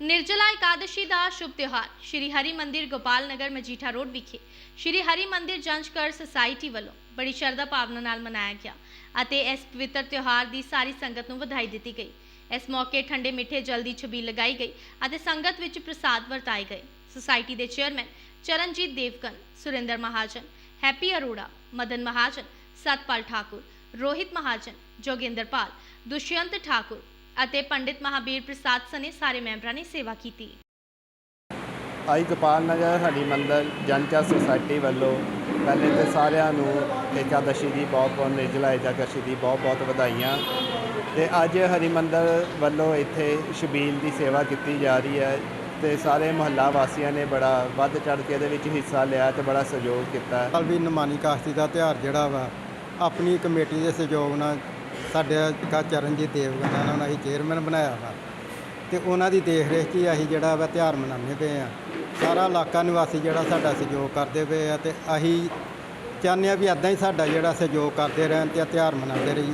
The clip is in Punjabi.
ਨਿਰਜਲਾ ਇਕਾਦਸ਼ੀ ਦਾ ਸ਼ੁਭ ਤਿਉਹਾਰ। ਸ਼੍ਰੀ ਹਰੀ ਮੰਦਿਰ ਗੋਪਾਲ ਨਗਰ ਮਜੀਠਾ ਰੋਡ ਵਿਖੇ ਸ਼੍ਰੀ ਹਰੀ ਮੰਦਿਰ ਜੰਜਕਰ ਸੁਸਾਇਟੀ ਵੱਲੋਂ ਬੜੀ ਸ਼ਰਧਾ ਭਾਵਨਾ ਨਾਲ ਮਨਾਇਆ ਗਿਆ ਅਤੇ ਇਸ ਪਵਿੱਤਰ ਤਿਉਹਾਰ ਦੀ ਸਾਰੀ ਸੰਗਤ ਨੂੰ ਵਧਾਈ ਦਿੱਤੀ ਗਈ। ਇਸ ਮੌਕੇ ਠੰਡੇ ਮਿੱਠੇ ਜਲ ਦੀ ਛਬੀਲ ਲਗਾਈ ਗਈ ਅਤੇ ਸੰਗਤ ਵਿੱਚ ਪ੍ਰਸਾਦ ਵਰਤਾਏ ਗਏ। ਸੁਸਾਇਟੀ ਦੇ ਚੇਅਰਮੈਨ ਚਰਨਜੀਤ ਦੇਵਕਨ ਸੁਰਿੰਦਰ ਮਹਾਜਨ, ਹੈਪੀ ਅਰੋੜਾ, ਮਦਨ ਮਹਾਜਨ, ਸਤਪਾਲ ਠਾਕੁਰ, ਰੋਹਿਤ ਮਹਾਜਨ ਜੋਗਿੰਦਰਪਾਲ ਦੁਸ਼ਯੰਤ ਠਾਕੁਰ ਅਤੇ ਪੰਡਿਤ ਮਹਾਬੀਰ ਪ੍ਰਸਾਦ ਸਨੇ ਸਾਰੇ ਮੈਂਬਰਾਂ ਨੇ ਸੇਵਾ ਕੀਤੀ। ਆਈ ਗੋਪਾਲ ਨਗਰ ਹਰੀ ਮੰਦਰ ਜਨਚਾ ਸੁਸਾਇਟੀ ਵੱਲੋਂ ਪਹਿਲੇ ਤੇ ਸਾਰਿਆਂ ਨੂੰ ਏਕਾਦਸ਼ੀ ਦੀ ਬਹੁਤ ਬਹੁਤ ਨਿਰਜਲਾ ਏਕਾਦਸ਼ੀ ਦੀ ਬਹੁਤ ਬਹੁਤ ਵਧਾਈਆਂ। ਤੇ ਅੱਜ ਹਰੀ ਮੰਦਰ ਵੱਲੋਂ ਇੱਥੇ ਸ਼ਬੀਲ ਦੀ ਸੇਵਾ ਕੀਤੀ ਜਾ ਰਹੀ ਹੈ ਤੇ ਸਾਰੇ ਮੁਹੱਲਾ ਵਾਸੀਆਂ ਨੇ ਬੜਾ ਵੱਧ ਚੜ੍ਹ ਕੇ ਇਹਦੇ ਵਿੱਚ ਹਿੱਸਾ ਲਿਆ ਤੇ ਬੜਾ ਸਹਿਯੋਗ ਕੀਤਾ। ਸਾਲ ਵੀ ਨਮਾਨੀ ਕਾਸ਼ਤੀ ਦਾ ਤਿਉਹਾਰ ਜਿਹੜਾ ਵਾ ਆਪਣੀ ਕਮੇਟੀ ਦੇ ਸਹਿਯੋਗ ਨਾਲ ਸਾਡੇ ਕਾ ਚਰਨਜੀਤ ਦੇਵਗਨ ਉਹਨਾਂ ਨੂੰ ਅਸੀਂ ਚੇਅਰਮੈਨ ਬਣਾਇਆ ਵਾ। ਤੇ ਉਹਨਾਂ ਦੀ ਦੇਖ ਰੇਖ 'ਚ ਹੀ ਅਸੀਂ ਜਿਹੜਾ ਵਾ ਤਿਉਹਾਰ ਮਨਾਉਂਦੇ ਪਏ ਆ। ਸਾਰਾ ਇਲਾਕਾ ਨਿਵਾਸੀ ਜਿਹੜਾ ਸਾਡਾ ਸਹਿਯੋਗ ਕਰਦੇ ਪਏ ਆ ਤੇ ਅਸੀਂ ਚਾਹੁੰਦੇ ਆ ਵੀ ਇਦਾਂ ਹੀ ਸਾਡਾ ਜਿਹੜਾ ਸਹਿਯੋਗ ਕਰਦੇ ਰਹਿਣ ਤੇ ਤਿਉਹਾਰ ਮਨਾਉਂਦੇ ਰਹੀਏ।